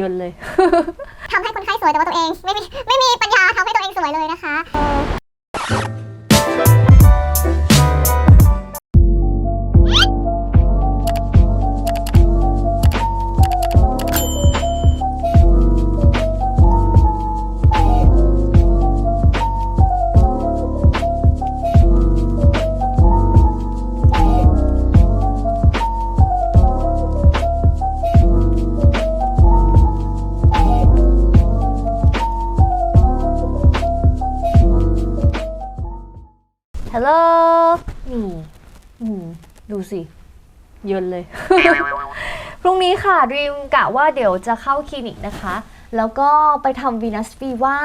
ยนเลย ทำให้คนไข้สวยแต่ว่าตัวเอง ไม่มีไม่มีปัญญาทำให้ตัวเองสวยเลยนะคะ ฮัลโหลนี่ดูสิเยินเลย พรุ่งนี้ค่ะ ดรีมกะว่าเดี๋ยวจะเข้าคลินิกนะคะ แล้วก็ไปทำวีนัสฟีว่า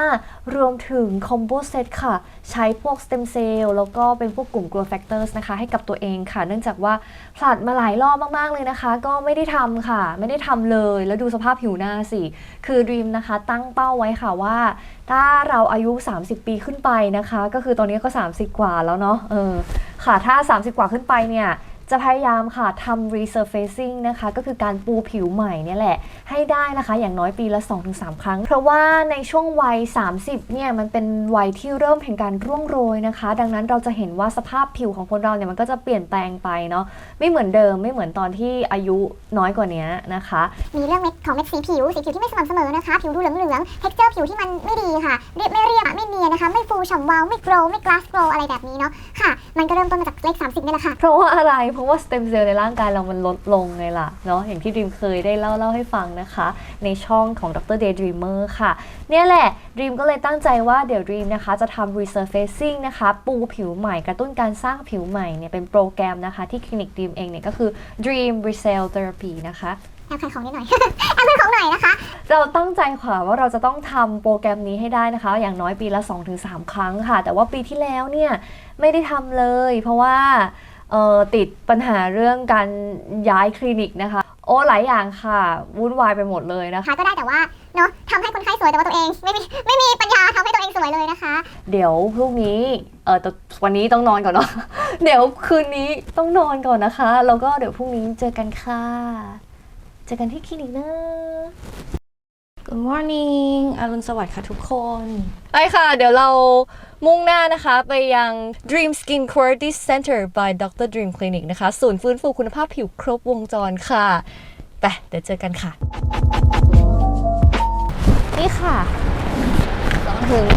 รวมถึงคอมโบเซตค่ะ ใช้พวกสเต็มเซลล์แล้วก็เป็นพวกกลุ่ม growth factors นะคะ ให้กับตัวเองค่ะ เนื่องจากว่าผลัดมาหลายรอบมาก ๆ เลยนะคะ ก็ไม่ได้ทำค่ะ ไม่ได้ทำเลย แล้วดูสภาพผิวหน้าสิ คือดีมนะคะ ตั้งเป้าไว้ค่ะว่า ถ้าเราอายุ 30 ปีขึ้นไปนะคะ ก็คือตอนนี้ก็ 30 กว่าแล้วเนาะเออค่ะถ้า 30 กว่าขึ้นไปเนี่ย จะพยายามค่ะทำ resurfacing นะคะ ก็คือการปูผิวใหม่เนี่ยแหละ ให้ได้นะคะ อย่างน้อยปีละ 2-3 ครั้ง เพราะว่าในช่วงวัย 30 เนี่ย มันเป็นวัยที่เริ่มแห่งการร่วงโรยนะคะ ดังนั้นเราจะเห็นว่าสภาพผิวของคนเราเนี่ยมันก็จะเปลี่ยนแปลงไปเนาะไม่เหมือนเดิมไม่เหมือนตอนที่อายุน้อยกว่านี้นะคะ มีเรื่องเม็ดของเม็ดสีผิวสีผิวที่ไม่สม่ำเสมอนะคะ ผิวดูเหลืองๆ texture ผิวที่มันไม่ดีค่ะเรียบไม่เรียบไม่เนียนนะคะ ไม่ฟูฉ่ำวาวไม่ glow ไม่ glass glow อะไรแบบนี้เนาะค่ะ มันก็เริ่มต้นมาจากเลข30นี่แหละค่ะเพราะว่าอะไรเพราะว่าสเต็มเซลล์ในร่างกายเรามันลดลงไงล่ะเนาะอย่างที่ดีมเคยได้เล่าเล่าให้ฟังนะคะ ในช่องของ Dr. Daydreamer ค่ะ เนี่ยแหละดีมก็เลยตั้งใจว่าเดี๋ยวดีมนะคะ จะทำ resurfacing นะคะ ปูผิวใหม่กระตุ้นการสร้างผิวใหม่เนี่ยเป็นโปรแกรมนะคะที่คลินิกดีมเองเนี่ยก็คือ Dream Recell Therapy นะคะแอบขายของนิดหน่อย แอบขายของหน่อยนะคะ เราตั้งใจค่ะว่าเราจะต้องทำโปรแกรมนี้ให้ได้นะคะ อย่างน้อยปีละ 2-3 ครั้งค่ะ แต่ว่าปีที่แล้วเนี่ย ไม่ได้ทำเลย เพราะว่าเอ่อ ติดปัญหาเรื่องการย้ายคลินิกนะคะ โอ้หลายอย่างค่ะวุ่นวายไปหมดเลยนะคะค่ะก็ได้แต่ว่าเนาะทำให้คนไข้สวยแต่ว่าตัวเอง ไม่มีไม่มีปัญญาทำให้ตัวเองสวยเลยนะคะ เดี๋ยวพรุ่งนี้เออแต่วันนี้ต้องนอนก่อนเนาะ เดี๋ยวคืนนี้ต้องนอนก่อนนะคะ แล้วก็เดี๋ยวพรุ่งนี้เจอกันค่ะ เจอกันที่คลินิกนะ Good morning อรุณสวัสดิ์ค่ะทุกคน ไปค่ะ เดี๋ยวเรามุ่งหน้านะคะ ไปยัง Dream Skin Quality Center by Dr. Dream Clinic นะคะ ศูนย์ฟื้นฟูคุณภาพผิวครบวงจรค่ะ ไป เดี๋ยวเจอกันค่ะ นี่ค่ะเราถึง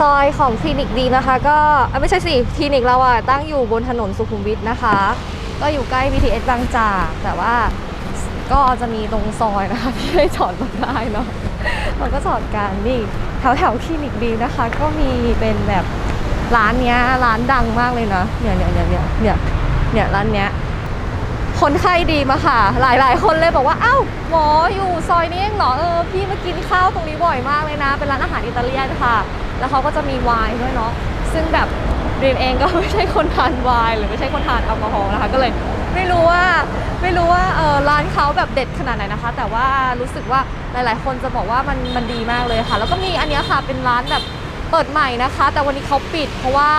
ซอยของคลินิกดีนะคะ ก็อะไม่ใช่สิคลินิกเราอะตั้งอยู่บนถนนสุขุมวิทนะคะ ก็อยู่ใกล้ BTS บางจากแต่ว่า ก็จะมีตรงซอยนะคะที่ให้จอดรถได้เนาะเราก็จอดกันนี่แถวแถวคลินิกดีนะคะ ก็มีเป็นแบบร้านเนี้ยร้านดังมากเลยนะเนี่ยเนี่ยเนี่ยเนี่ยเนี่ยเนี่ยร้านเนี้ยคนไข้ดีมาค่ะ หลายหลายคนเลยบอกว่า เอ้าหมออยู่ซอยนี้เองเหรอเออพี่มากินข้าวตรงนี้บ่อยมากเลยนะ เป็นร้านอาหารอิตาเลียนค่ะ แล้วเขาก็จะมีไวน์ด้วยเนาะซึ่งแบบรีมเองก็ไม่ใช่คนทานไวน์หรือไม่ใช่คนทานแอลกอฮอล์นะคะก็เลย ไม่รู้ว่าไม่รู้ว่าเออร้านเขาแบบเด็ดขนาดไหนนะคะ แต่ว่ารู้สึกว่าหลาย ๆ คนจะบอกว่ามันมันดีมากเลยค่ะ แล้วก็มีอันนี้ค่ะเป็นร้านแบบเปิดใหม่นะคะ แต่วันนี้เขาปิดเพราะว่า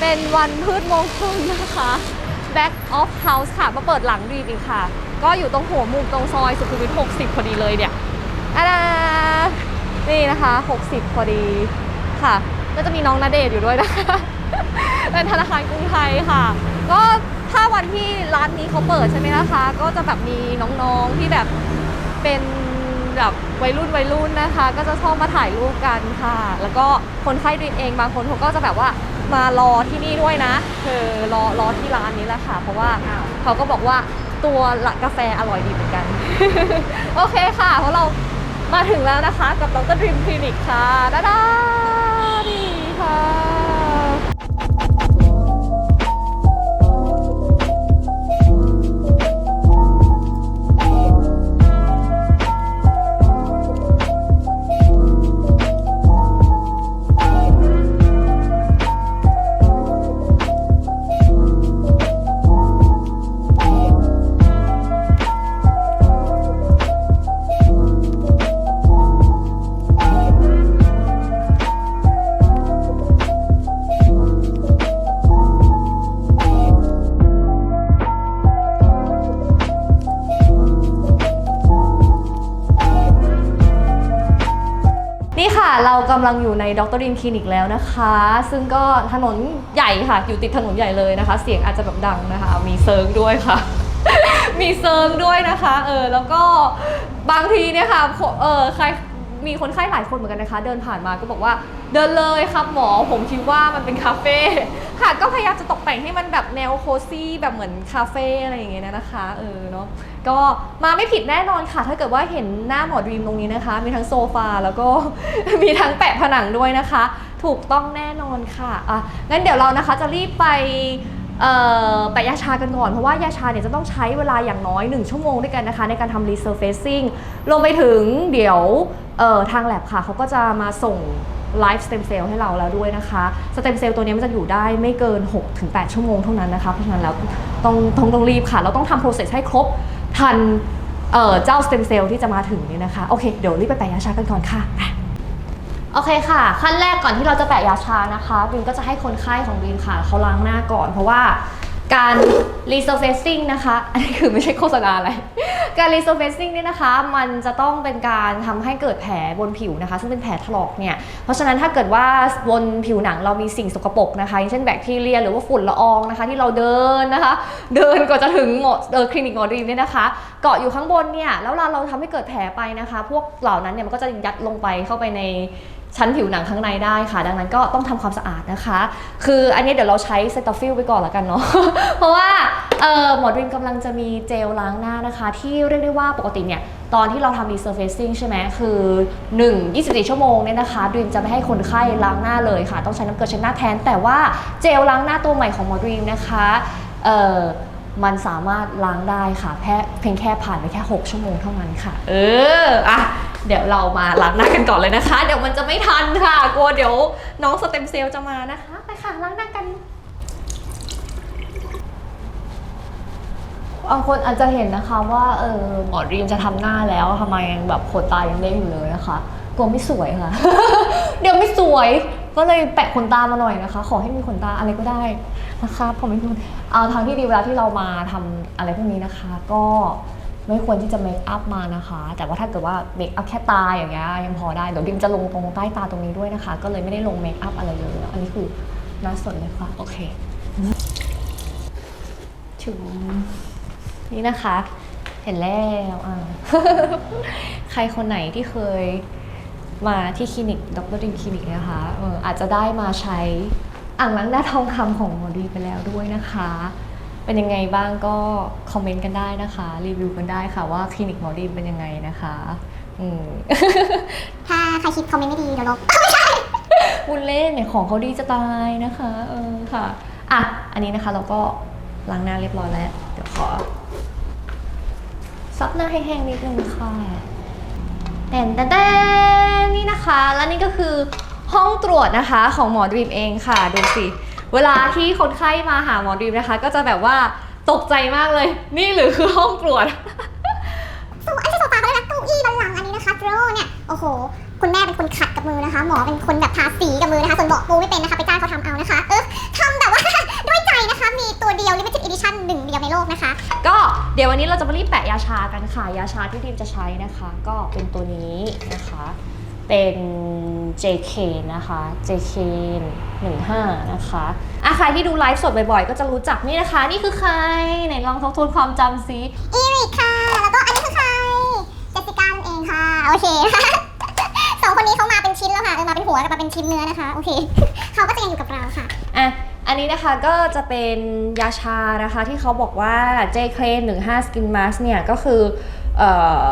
เป็นวันพืชมงคลนะคะ Back of House ค่ะ มาเปิดหลังดีอีกค่ะ ก็อยู่ตรงหัวมุมตรงซอยสุขุมวิท 60 พอดีเลยเนี่ยอะนี่นะคะ 60 พอดีค่ะ ก็จะมีน้องนาเดชน์อยู่ด้วยนะคะเป็นธนาคารกรุงไทยค่ะ วันที่ร้านนี้เขาเปิดใช่ไหมนะคะ ก็จะแบบมีน้องๆที่แบบเป็นแบบวัยรุ่นวัยรุ่นนะคะ ก็จะชอบมาถ่ายรูปกันค่ะ แล้วก็คนไข้ดรีมเองบางคนเขาก็จะแบบว่ามารอที่นี่ด้วยนะคือรอรอที่ร้านนี้แหละค่ะ เพราะว่าเขาก็บอกว่าตัวละกาแฟอร่อยดีเหมือนกัน โอเคค่ะ เพราะเรามาถึงแล้วนะคะ กับดรดรีมคลินิกค่ะดาดาดีค่ะ นี่ค่ะเรากำลังอยู่ในดรดินคลินิกแล้วนะคะ ซึ่งก็ถนนใหญ่ค่ะ อยู่ติดถนนใหญ่เลยนะคะ เสียงอาจจะแบบดังนะคะ มีเซิร์งด้วยค่ะ มีเซิร์งด้วยนะคะ เออแล้วก็บางทีเนี่ยค่ะเออใคร มีคนไข้หลายคนเหมือนกันนะคะ เดินผ่านมาก็บอกว่าเดินเลยครับหมอผมคิดว่ามันเป็นคาเฟ่ค่ะก็พยายามจะตกแต่งให้มันแบบแนวโคซี่แบบเหมือนคาเฟ่อะไรอย่างเงี้ยนะคะเออเนาะก็มาไม่ผิดแน่นอนค่ะ ถ้าเกิดว่าเห็นหน้าหมอดรีมตรงนี้นะคะ มีทั้งโซฟาแล้วก็มีทั้งแปะผนังด้วยนะคะ ถูกต้องแน่นอนค่ะอะงั้นเดี๋ยวเรานะคะจะรีบไป แปะยาชากันก่อน เพราะว่ายาชาเนี่ยจะต้องใช้เวลาอย่างน้อย 1 ชั่วโมงด้วยกันนะคะ ในการทำ resurfacing รวมไปถึงเดี๋ยวทางแลบค่ะเขาก็จะมาส่ง live stem cell ให้เราแล้วด้วยนะคะ stem cell ตัวนี้มันจะอยู่ได้ไม่เกิน 6-8 ชั่วโมงเท่านั้นนะคะ เพราะฉะนั้นแล้วต้องต้องต้องรีบค่ะ เราต้องทำ process ให้ครบทันเเจ้า stem cell ที่จะมาถึงนี้นะคะ โอเค เดี๋ยวรีบไปแปะยาชากันก่อนค่ะไป โอเคค่ะ ขั้นแรกก่อนที่เราจะแปะยาชานะคะบิมก็จะให้คนไข้ของบิมค่ะเขาล้างหน้าก่อน เพราะว่าการ resurfacing นะคะ อันนี้คือไม่ใช่โฆษณาอะไร การ resurfacing เนี่ยนะคะ มันจะต้องเป็นการทำให้เกิดแผลบนผิวนะคะ ซึ่งเป็นแผลถลอกเนี่ย เพราะฉะนั้นถ้าเกิดว่าบนผิวหนังเรามีสิ่งสกปรกนะคะ อย่างเช่นแบคทีเรียหรือว่าฝุ่นละอองนะคะ ที่เราเดินนะคะ เดินก่อนจะถึงหมอเออคลินิกหมอดรีมเนี่ยนะคะ เกาะอยู่ข้างบนเนี่ย แล้วเวลาเราทำให้เกิดแผลไปนะคะ พวกเหล่านั้นเนี่ยมันก็จะยัดลงไปเข้าไปใน ชั้นผิวหนังข้างในได้ค่ะ ดังนั้นก็ต้องทำความสะอาดนะคะ คืออันนี้เดี๋ยวเราใช้เซตาฟิลไปก่อนละกันเนาะ เพราะว่าเออหมอดรีมกำลังจะมีเจลล้างหน้านะคะ ที่เรียกได้ว่าปกติเนี่ยตอนที่เราทำ resurfacing ใช่ไหมคือ 1 24 ชั่วโมงเนี่ยนะคะดรีมจะไม่ให้คนไข้ล้างหน้าเลยค่ะ ต้องใช้น้ำเกลือเช็ดหน้าแทน แต่ว่าเจลล้างหน้าตัวใหม่ของหมอดรีมนะคะเออมันสามารถล้างได้ค่ะแค่เพียงแค่ผ่านไปแค่ 6 ชั่วโมงเท่านั้นค่ะ เออ อะ เดี๋ยวเรามาล้างหน้ากันก่อนเลยนะคะ เดี๋ยวมันจะไม่ทันค่ะ กลัวเดี๋ยวน้องสเต็มเซลล์จะมานะคะ ไปค่ะล้างหน้ากันบางคนอาจจะเห็นนะคะว่าเออหมอรีมจะทำหน้าแล้วทำไมยังแบบขนตายังเด้งอยู่เลยนะคะกลัวไม่สวยค่ะ เดี๋ยวไม่สวยก็เลยแปะขนตามาหน่อยนะคะ ขอให้มีขนตาอะไรก็ได้นะคะผมไม่พูดเอาทางที่ดีเวลาที่เรามาทำอะไรพวกนี้นะคะ ก็ ไม่ควรที่จะเมคอัพมานะคะ แต่ว่าถ้าเกิดว่าเมคอัพแค่ตาอย่างเงี้ยยังพอได้เดี๋ยวดิมจะลงตรงใต้ตาตรงนี้ด้วยนะคะ ก็เลยไม่ได้ลงเมคอัพอะไรเลย อันนี้คือหน่าสนเลยค่ะ โอเคถึงนี่นะคะ เห็นแล้วอ่าใครคนไหนที่เคยมาที่คลินิกดรดิมคลินิกนะคะอออาจจะได้มาใช้อ่างล้างหน้าทองคำของหมอดีไปแล้วด้วยนะคะ เป็นยังไงบ้างก็คอมเมนต์กันได้นะคะ รีวิวกันได้ค่ะว่าคลินิกหมอดีเป็นยังไงนะคะอืม ถ้าใครคิดคอมเมนต์ไม่ดีเดี๋ยวลบบุญเล่นเนี่ยของเขาดีจะตายนะคะ เออค่ะ อะ อันนี้นะคะเราก็ล้างหน้าเรียบร้อยแล้ว เดี๋ยวขอซับหน้าให้แห้งนิดนึงค่ะแตนแตนแตนนี่นะคะ แล้วนี่ก็คือห้องตรวจนะคะของหมอดรีมเองค่ะ ดูสิ เวลาที่คนไข้มาหาหมอดรีมนะคะ ก็จะแบบว่าตกใจมากเลย นี่หรือคือห้องตรวจโซอันนี้โซฟาก็ได้นะเก้าอี้บันลังก์อันนี้นะคะโดรเนี่ยโอ้โห คุณแม่เป็นคนขัดกับมือนะคะ หมอเป็นคนแบบทาสีกับมือนะคะส่วนบอกปูไม่เป็นนะคะไปจ้างเขาทำเอานะคะเออทำแบบว่าด้วยใจนะคะ มีตัวเดียว limited edition หนึ่งเดียวในโลกนะคะ ก็เดี๋ยววันนี้เราจะมารีบแปะยาชากันค่ะ ยาชาที่ดีมจะใช้นะคะ ก็เป็นตัวนี้นะคะ เป็น JK นะคะ JK 15นะคะอะใครที่ดูไลฟ์สดบ่อยๆ ก็จะรู้จักนี่นะคะ นี่คือใครไหนลองทบทวนความจำซิอีริกค่ะ แล้วก็อันนี้คือใคร เจสสิก้านั่นเองค่ะ โอเคสองคนนี้เขามาเป็นชิ้นแล้วค่ะเออมาเป็นหัวกับมาเป็นชิ้นเนื้อนะคะ โอเค เขาก็จะยังอยู่กับเราค่ะ อะอันนี้นะคะก็จะเป็นยาชานะคะที่เขาบอกว่า JK 15 Skin Mask เนี่ยก็คือเอ่อ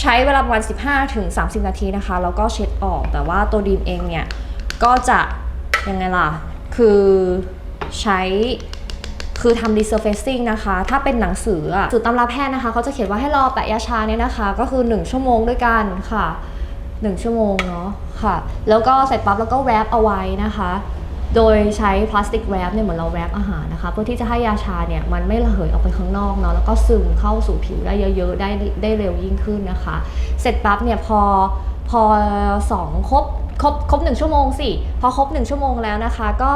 ใช้เวลาประมาณ 15ถึง30 นาทีนะคะ แล้วก็เช็ดออก แต่ว่าตัวดีมเองเนี่ย ก็จะยังไงล่ะ คือใช้คือทำ resurfacing นะคะ ถ้าเป็นหนังสือสูตรตำราแพทย์นะคะ เขาจะเขียนว่าให้รอแปะยาชาเนี่ยนะคะ ก็คือ 1 ชั่วโมงด้วยกันค่ะ 1 ชั่วโมงเนาะค่ะ แล้วก็เสร็จปั๊บแล้วก็แรปเอาไว้นะคะ โดยใช้พลาสติกแรปเนี่ยเหมือนเราแรปอาหารนะคะเพื่อที่จะให้ยาชาเนี่ยมันไม่ระเหยออกไปข้างนอกเนาะแล้วก็ซึมเข้าสู่ผิวได้เยอะๆได้ได้เร็วยิ่งขึ้นนะคะ เสร็จปั๊บเนี่ยพอพอสองครบครบครบหนึ่งชั่วโมงสิพอครบหนึ่งชั่วโมงแล้วนะคะ ก็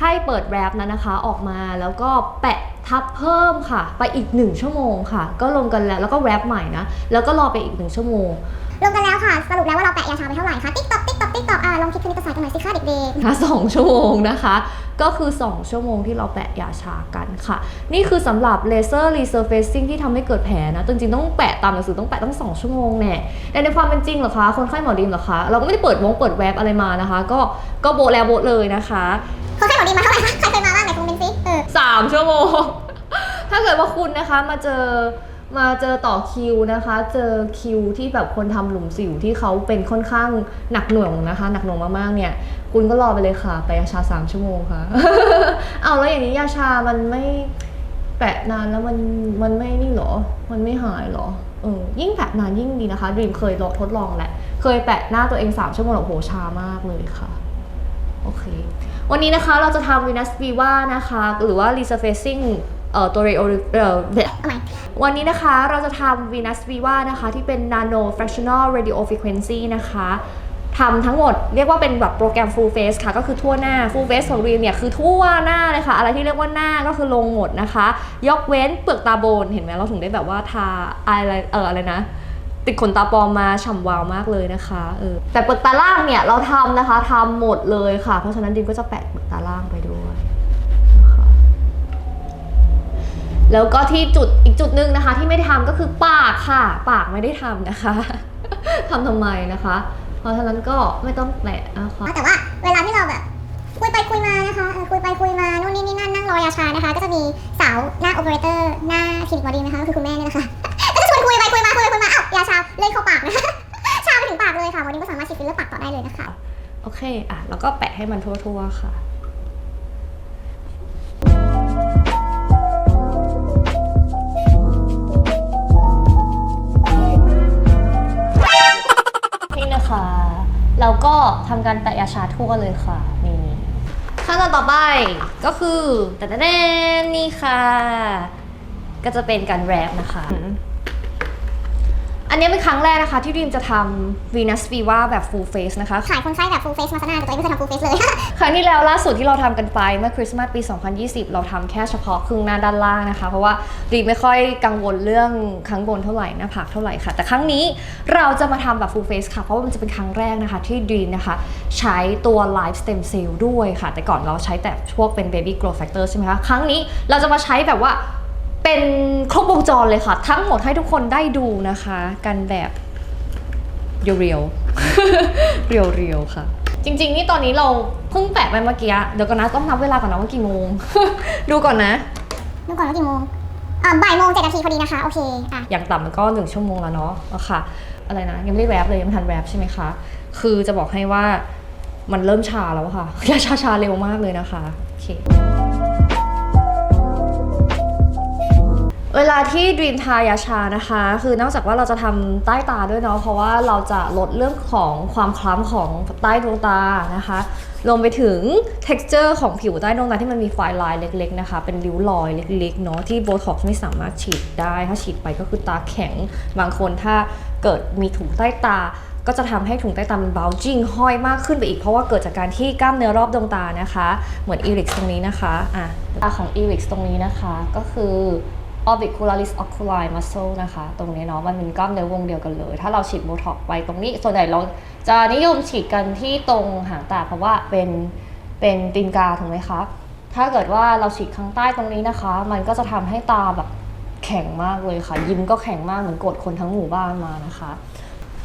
ให้เปิดแรปนั้นนะคะออกมาแล้วก็แปะทับเพิ่มค่ะ ไปอีกหนึ่งชั่วโมงค่ะ ก็ลงกันแล้วแล้วก็แรปใหม่นะ แล้วก็รอไปอีกหนึ่งชั่วโมงรวมกันแล้วค่ะ สรุปแล้วว่าเราแปะยาชาไปเท่าไหร่คะติ๊กต๊อก ติ๊กต๊อกติ๊กต็อกอะลองคิดคณิตศาสตร์กันหน่อยสิคะเด็กนะสองชั่วโมงนะคะ ก็คือ 2 ชั่วโมงที่เราแปะยาชากันค่ะ นี่คือสำหรับเลเซอร์รีเซอร์เฟซิ่งที่ทำให้เกิดแผลนะจริงๆต้องแปะตามหนังสือต้องแปะตั้ง 2 ชั่วโมงแน่แต่ในความเป็นจริงเหรอคะคนไข้หมอดีมเหรอคะเราก็ไม่ได้เปิดวงเปิดแว็บอะไรมานะคะ ก็ก็โบะแล้วโบะเลยนะคะๆคนไข้หมอดีมาเท่าไหร่คะใครเคยมาบ้างไหนคอมเมนต์สิเออสามชั่วโมง ถ้าเกิดว่าคุณนะคะมาเจอ มาเจอต่อคิวนะคะ เจอคิวที่แบบคนทำหลุมสิวที่เขาเป็นค่อนข้างหนักหน่วงนะคะ หนักหน่วงมากๆเนี่ย คุณก็รอไปเลยค่ะ ไปยาชาสามชั่วโมงค่ะ เอาแล้วอย่างนี้ยาชามันไม่แปะนานแล้วมันมันไม่นี่เหรอ มันไม่หายเหรอ เออ ยิ่งแปะนานยิ่งดีนะคะดรีมเคยลองทดลองแหละ เคยแปะหน้าตัวเองสามชั่วโมงโอ้โหชามากเลยค่ะ โอเค วันนี้นะคะเราจะทำ Venus Viva นะคะ หรือว่า Resurfacing เอ่อตัว Ray เอ่อเอาใหม่วันนี้นะคะเราจะทำ Venus Viva นะคะที่เป็น Nano Fractional Radio Frequency นะคะทำทั้งหมดเรียกว่าเป็นแบบโปรแกรม full face ค่ะ ก็คือทั่วหน้า full face ของ Real เนี่ยคือทั่วหน้าเลยค่ะ อะไรที่เรียกว่าหน้าก็คือลงหมดนะคะ ยกเว้นเปลือกตาบน เห็นไหมเราถึงได้แบบว่าทาอะไรเอออะไรนะติดขนตาปลอมมาฉ่ำวาวมากเลยนะคะเออแต่เปลือกตาล่างเนี่ยเราทำนะคะทำหมดเลยค่ะ เพราะฉะนั้นดิมก็จะแปะเปลือกตาล่างไปด้วย แล้วก็ที่จุดอีกจุดหนึ่งนะคะ ที่ไม่ได้ทำก็คือปากค่ะ ปากไม่ได้ทำนะคะ ทำทำไมนะคะ เพราะฉะนั้นก็ไม่ต้องแปะนะคะแต่ว่าเวลาที่เราแบบคุยไปคุยมานะคะเออคุยไปคุยมานู่นนี่นี่นั่นนั่งรอยาชานะคะ ก็จะมีสาวหน้าโอเปอเรเตอร์หน้าคลินิกหมอดีนะคะก็คือคุณแม่เนี่ยนะคะก็จะชวนคุยไปคุยมาคุยไปคุยมาอ้าวยาชาเล่นเข้าปากนะคะชาไปถึงปากเลยค่ะหมอดีก็สามารถฉีดฟิลเลอร์ปากต่อได้เลยนะคะ โอเคอะแล้วก็แปะให้มันทั่วๆค่ะ เราก็ทำการแตะยาชาทั่วเลยค่ะนี่ขั้นตอนต่อไปก็คือแต่แน่ๆนี่ค่ะ ก็จะเป็นการแรปนะคะอันนี้เป็นครั้งแรกนะคะที่ดิมจะทำ Venus Viva แบบ full face นะคะ ขายคนไข้แบบ full face มาซะนานแต่ตัวเองไม่เคยทำ full face เลย รั้งที่แล้วล่าสุดที่เราทำกันไปเมื่อคริสต์มาสปี 2020 เราทำแค่เฉพาะครึ่งหน้าด้านล่างนะคะ เพราะว่าดีไม่ค่อยกังวลเรื่องข้างบนเท่าไหร่หน้าผากเท่าไหร่ค่ะ แต่ครั้งนี้เราจะมาทำแบบ full face ค่ะ เพราะว่ามันจะเป็นครั้งแรกนะคะที่ดีนะคะ ใช้ตัว live stem cell ด้วยค่ะ แต่ก่อนเราใช้แต่พวกเป็น baby growth factor ใช่ไหมคะ ครั้งนี้เราจะมาใช้แบบว่าเป็นครบวงจรเลยค่ะ ทั้งหมดให้ทุกคนได้ดูนะคะ กันแบบเรียวๆ เรียวๆค่ะ จริง ๆ นี่ตอนนี้เราเพิ่งแปะไปเมื่อกี้อะเดี๋ยวก่อนนะต้องนับเวลาก่อนนะว่ากี่โมง ดูก่อนนะ ดูก่อนว่ากี่โมงอ่าบ่ายโมงเจ็ดนาทีพอดีนะคะโอเคอะอย่างต่ำมันก็หนึ่งชั่วโมงแล้วเนาะเอาค่ะ อะไรนะยังไม่ได้แรปเลยยังไม่ทันแรปใช่ไหมคะ คือจะบอกให้ว่ามันเริ่มชาแล้วค่ะยาชาชาเร็วมากเลยนะคะโอเค เวลาที่ดรีมทายาชานะคะ คือนอกจากว่าเราจะทำใต้ตาด้วยเนาะเพราะว่าเราจะลดเรื่องของความคล้ำของใต้ดวงตานะคะรวมไปถึง texture ของผิวใต้ดวงตาที่มันมีไฟลายเล็กๆนะคะ เป็นริ้วรอยเล็กๆเนาะที่โบท็อกซ์ไม่สามารถฉีดได้ ถ้าฉีดไปก็คือตาแข็ง บางคนถ้าเกิดมีถุงใต้ตาก็จะทำให้ถุงใต้ตามันเบาจิ้งห้อยมากขึ้นไปอีกเพราะว่าเกิดจากการที่กล้ามเนื้อรอบดวงตานะคะ เหมือนอีริกตรงนี้นะคะอะตาของอีริกตรงนี้นะคะก็คือ orbicularis oculi muscle นะคะ ตรงนี้เนาะมันเป็นกล้ามเนื้อวงเดียวกันเลย ถ้าเราฉีดโบท็อกซ์ไปตรงนี้ ส่วนใหญ่เราจะนิยมฉีดกันที่ตรงหางตาเพราะว่าเป็นเป็นตีนกาถูกไหมคะ ถ้าเกิดว่าเราฉีดข้างใต้ตรงนี้นะคะ มันก็จะทำให้ตาแบบแข็งมากเลยค่ะ ยิ้มก็แข็งมากเหมือนกดคนทั้งหมู่บ้านมานะคะ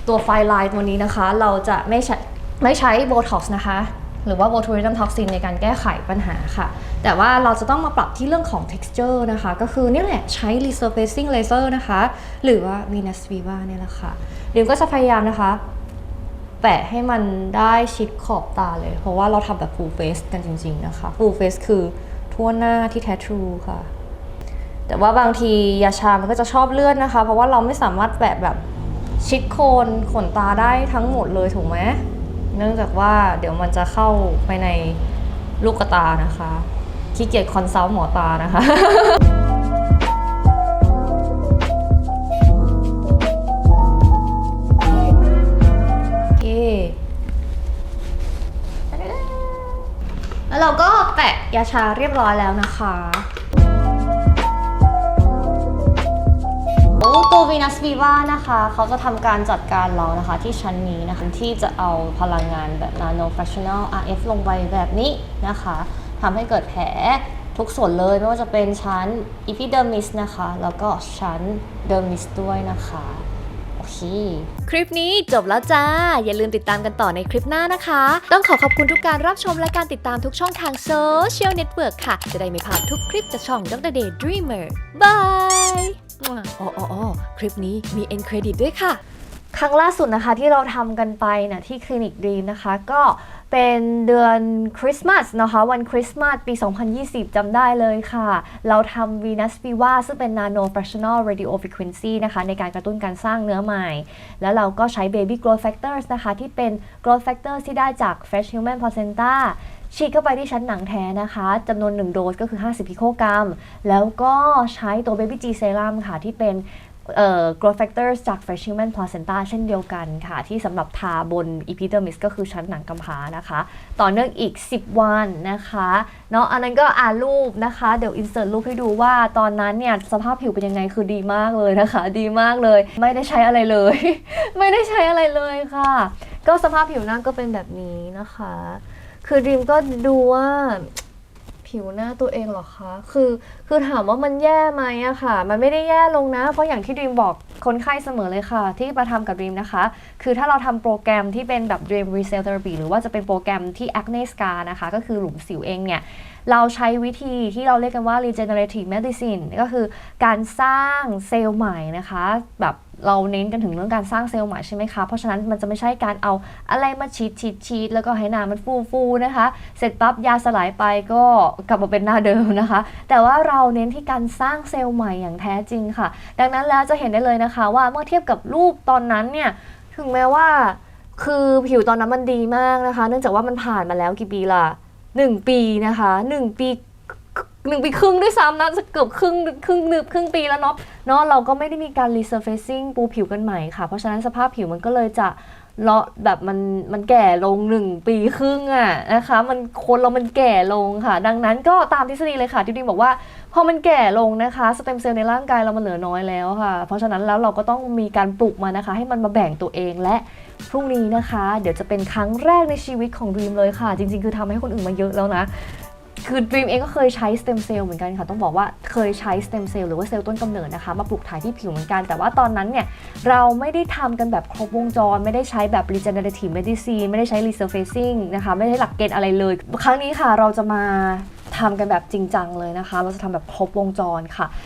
ตัวไฟไลน์ตัวนี้นะคะ เราจะไม่ใช้ไม่ใช้โบท็อกซ์นะคะ หรือว่า botulinum toxin ในการแก้ไขปัญหาค่ะ แต่ว่าเราจะต้องมาปรับที่เรื่องของ texture นะคะ ก็คือนี่แหละใช้ resurfacing laser นะคะ หรือว่า Venus Viva เนี่ยแหละค่ะเดี๋ยวก็จะพยายามนะคะ แปะให้มันได้ชิดขอบตาเลย เพราะว่าเราทำแบบ full face กันจริงๆนะคะ full face คือทั่วหน้าที่ tattoo ค่ะ แต่ว่าบางทียาชามันก็จะชอบเลื่อนนะคะ เพราะว่าเราไม่สามารถแปะแบบชิดโคนขนตาได้ทั้งหมดเลยถูกไหม เนื่องจากว่าเดี๋ยวมันจะเข้าไปในลูกตานะคะขี้เกียจคอนซัลท์หมอตานะคะ โอเค แล้วเราก็แปะยาชาเรียบร้อยแล้วนะคะ ตัว Venus Viva นะคะเขาจะทำการจัดการเรานะคะที่ชั้นนี้นะคะที่จะเอาพลังงานแบบ Nano Fractional RF ลงไปแบบนี้นะคะทำให้เกิดแผลทุกส่วนเลยไม่ว่าจะเป็นชั้น Epidermis นะคะ แล้วก็ชั้น Dermis ด้วยนะคะโอเคคลิปนี้จบแล้วจ้า อย่าลืมติดตามกันต่อในคลิปหน้านะคะ ต้องขอขอบคุณทุกการรับชมและการติดตามทุกช่องทางโซเชียลเน็ตเวิร์กค่ะ จะได้ไม่พลาดทุกคลิปจากช่อง Dr. Day Dreamer บาย อ๋ออ๋ออ๋อคลิปนี้มีเอ็นเครดิตด้วยค่ะ ครั้งล่าสุดนะคะที่เราทำกันไปนะที่คลินิกดีมนะคะ ก็ เป็นเดือนคริสต์มาสนะคะ วันคริสต์มาสปี 2020 จำได้เลยค่ะ เราทำ Venus Viva ซึ่งเป็น Nano Fractional Radio Frequency นะคะ ในการกระตุ้นการสร้างเนื้อใหม่ แล้วเราก็ใช้ Baby Growth Factors นะคะ ที่เป็น Growth Factors ที่ได้จาก Fresh Human Placenta ฉีดเข้าไปที่ชั้นหนังแท้นะคะจำนวน 1 โดสก็คือ 50 พิโคกรัม แล้วก็ใช้ตัว Baby G Serum ค่ะ ที่เป็น growth factors จาก freshman placenta เช่นเดียวกันค่ะ ที่สำหรับทาบน epidermis ก็คือชั้นหนังกำพร้านะคะ ต่อเนื่องอีก 10 วันนะคะเนาะอันนั้นก็อ่านรูปนะคะ เดี๋ยว insert รูปให้ดูว่าตอนนั้นเนี่ย สภาพผิวเป็นยังไงคือดีมากเลยนะคะ ดีมากเลย ไม่ได้ใช้อะไรเลย ไม่ได้ใช้อะไรเลยค่ะ ก็สภาพผิวหน้าก็เป็นแบบนี้นะคะ คือดรีมก็ดูว่า ผิวหน้าตัวเองเหรอคะ คือ คือถามว่ามันแย่ไหมอะค่ะ มันไม่ได้แย่ลงนะ เพราะอย่างที่ดีมบอกคนไข้เสมอเลยค่ะ ที่มาทำกับดีมนะคะ คือถ้าเราทำโปรแกรมที่เป็นแบบ Dream Resale Therapy หรือว่าจะเป็นโปรแกรมที่ Acne Scar นะคะ ก็คือหลุมสิวเองเนี่ย เราใช้วิธีที่เราเรียกกันว่า regenerative medicine ก็คือการสร้างเซลล์ใหม่นะคะ แบบ เราเน้นกันถึงเรื่องการสร้างเซลล์ใหม่ใช่ไหมคะ เพราะฉะนั้นมันจะไม่ใช่การเอาอะไรมาฉีดฉีดฉีดแล้วก็ให้หน้ามันฟูฟูนะคะ เสร็จปั๊บยาสลายไปก็กลับมาเป็นหน้าเดิมนะคะ แต่ว่าเราเน้นที่การสร้างเซลล์ใหม่อย่างแท้จริงค่ะ ดังนั้นแล้วจะเห็นได้เลยนะคะ ว่าเมื่อเทียบกับรูปตอนนั้นเนี่ยถึงแม้ว่าคือผิวตอนนั้นมันดีมากนะคะ เนื่องจากว่ามันผ่านมาแล้วกี่ปีล่ะหนึ่งปีนะคะหนึ่งปี หนึ่งปีครึ่งด้วยซ้ำนะจะเกือบครึ่งครึ่งหนึ่งครึ่งปีแล้วเนาะเนาะเราก็ไม่ได้มีการ resurfacing ปูผิวกันใหม่ค่ะ เพราะฉะนั้นสภาพผิวมันก็เลยจะเลาะแบบมันมันแก่ลงหนึ่งปีครึ่งอะนะคะ มันคนเรามันแก่ลงค่ะ ดังนั้นก็ตามทฤษฎีเลยค่ะที่ดิงบอกว่าพอมันแก่ลงนะคะสเต็มเซลล์ในร่างกายเรามันเหลือน้อยแล้วค่ะ เพราะฉะนั้นแล้วเราก็ต้องมีการปลูกมันะคะ ให้มันมาแบ่งตัวเองและพรุ่งนี้นะคะ เดี๋ยวจะเป็นครั้งแรกในชีวิตของ Dream เลยค่ะ จริง ๆ คือทำให้คนอื่นมาเยอะแล้วนะ คือ Dream เองก็เคยใช้สเต็มเซลล์เหมือนกันค่ะ ต้องบอกว่าเคยใช้สเต็มเซลล์หรือว่าเซลล์ต้นกำเนิดนะคะ มาปลูกถ่ายที่ผิวเหมือนกัน แต่ว่าตอนนั้นเนี่ย เราไม่ได้ทำกันแบบครบวงจร ไม่ได้ใช้แบบ regenerative medicine ไม่ได้ใช้ resurfacing นะคะ ไม่ได้หลักเกณฑ์อะไรเลย ครั้งนี้ค่ะเราจะมาทำกันแบบจริงจังเลยนะคะ เราจะทำแบบครบวงจรค่ะ